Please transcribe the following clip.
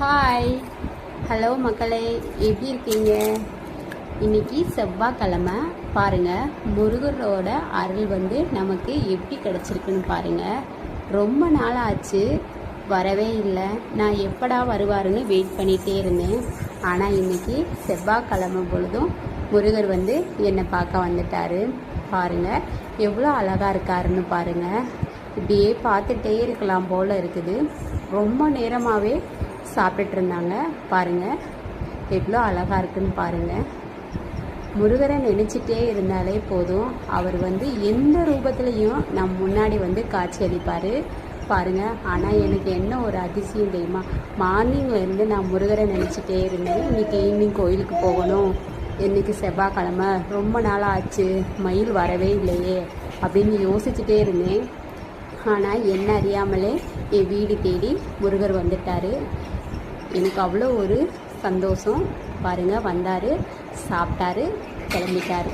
Hi hello மக்களே. எப்படி இருக்கீங்க? இன்னைக்கு செவ்வாய்க்கிழமை. பாருங்கள் முருகரோட அருள் வந்து நமக்கு எப்படி கிடச்சிருக்குன்னு பாருங்கள் ரொம்ப நாள் ஆச்சு வரவே இல்லை. நான் எப்படா வருவாருன்னு வெயிட் பண்ணிகிட்டே இருந்தேன். ஆனால் இன்னைக்கு செவ்வாய்க்கிழமை பொழுதும் முருகர் வந்து என்னை பார்க்க வந்துட்டாரு. பாருங்கள் எவ்வளோ அழகாக இருக்காருன்னு பாருங்கள் இப்படியே பார்த்துட்டே இருக்கலாம் போல் இருக்குது. ரொம்ப நேரமாகவே சாப்பிட்டுட்டு இருந்தாங்க பாருங்கள் எவ்வளோ அழகாக இருக்குன்னு பாருங்கள் முருகரை நினச்சிட்டே இருந்தாலே போதும். அவர் வந்து எந்த ரூபத்துலேயும் நம் முன்னாடி வந்து காட்சி அளிப்பார். பாருங்க ஆனால் எனக்கு என்ன ஒரு அதிசயம் தெரியுமா? மார்னிங்லேருந்து நான் முருகரை நினச்சிட்டே இருந்தேன். இன்றைக்கி ஈவினிங் கோயிலுக்கு போகணும். இன்றைக்கி செவ்வாய்க்கிழமை. ரொம்ப நாள் ஆச்சு. மயில் வரவே இல்லையே அப்படின்னு யோசிச்சுட்டே இருந்தேன். ஆனால் என்ன அறியாமலே என் வீடு தேடி முருகர் வந்துட்டாரு. எனக்கு அவ்வளோ ஒரு சந்தோஷம். பாருங்கள் வந்தார் சாப்பிட்டாரு கிளம்பிட்டாரு.